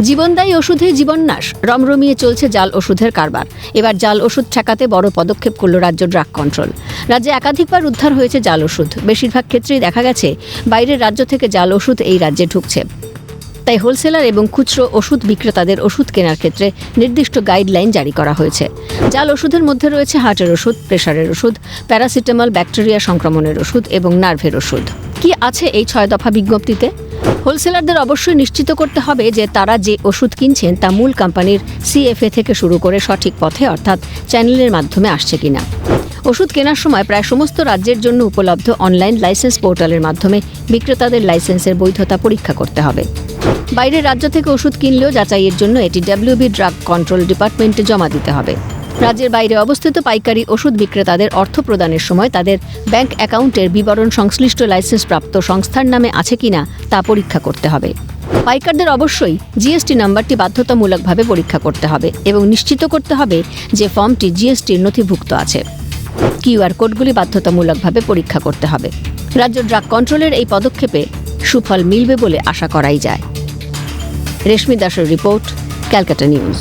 জীবনদায়ী ওষুধে জীবননাশ। রমরমিয়ে চলছে জাল ওষুধের কারবার। এবার জাল ওষুধ ঠেকাতে বড় পদক্ষেপ করল রাজ্য ড্রাগ কন্ট্রোল। রাজ্যে একাধিকবার উদ্ধার হয়েছে জাল ওষুধ। বেশিরভাগ ক্ষেত্রেই দেখা গেছে, বাইরের রাজ্য থেকে জাল ওষুধ এই রাজ্যে ঢুকছে। তাই হোলসেলার এবং খুচরো ওষুধ বিক্রেতাদের ওষুধ কেনার ক্ষেত্রে নির্দিষ্ট গাইডলাইন জারি করা হয়েছে। জাল ওষুধের মধ্যে রয়েছে হার্টের ওষুধ প্রেশারের ওষুধ, প্যারাসিটামল, ব্যাকটেরিয়া সংক্রমণের ওষুধ এবং নার্ভের ওষুধ। কি আছে এই ছয় দফা বিজ্ঞপ্তিতে? হোলসেলারদের অবশ্যই নিশ্চিত করতে হবে যে তারা যে ওষুধ কিনছেন তা মূল কোম্পানির সিএফএ থেকে শুরু করে সঠিক পথে, অর্থাৎ চ্যানেলের মাধ্যমে আসছে কিনা। ওষুধ কেনার সময় প্রায় সমস্ত রাজ্যের জন্য উপলব্ধ অনলাইন লাইসেন্স পোর্টালের মাধ্যমে বিক্রেতাদের লাইসেন্সের বৈধতা পরীক্ষা করতে হবে। বাইরের রাজ্য থেকে ওষুধ কিনলেও যাচাইয়ের জন্য এটি ডাব্লিউবি ড্রাগ কন্ট্রোল ডিপার্টমেন্টে জমা দিতে হবে। রাজ্যের বাইরে অবস্থিত পাইকারি ওষুধ বিক্রেতাদের অর্থ প্রদানের সময় তাদের ব্যাংক অ্যাকাউন্টের বিবরণ সংশ্লিষ্ট লাইসেন্সপ্রাপ্ত সংস্থার নামে আছে কিনা তা পরীক্ষা করতে হবে। পাইকারদের অবশ্যই জিএসটি নাম্বারটি বাধ্যতামূলকভাবে পরীক্ষা করতে হবে এবং নিশ্চিত করতে হবে যে ফর্মটি জিএসটির নথিভুক্ত আছে। কিউআর কোডগুলি বাধ্যতামূলকভাবে পরীক্ষা করতে হবে। রাজ্য ড্রাগ কন্ট্রোলের এই পদক্ষেপে সুফল মিলবে বলে আশা করাই যায়। রেশমি দাসের রিপোর্ট, ক্যালকাটা নিউজ।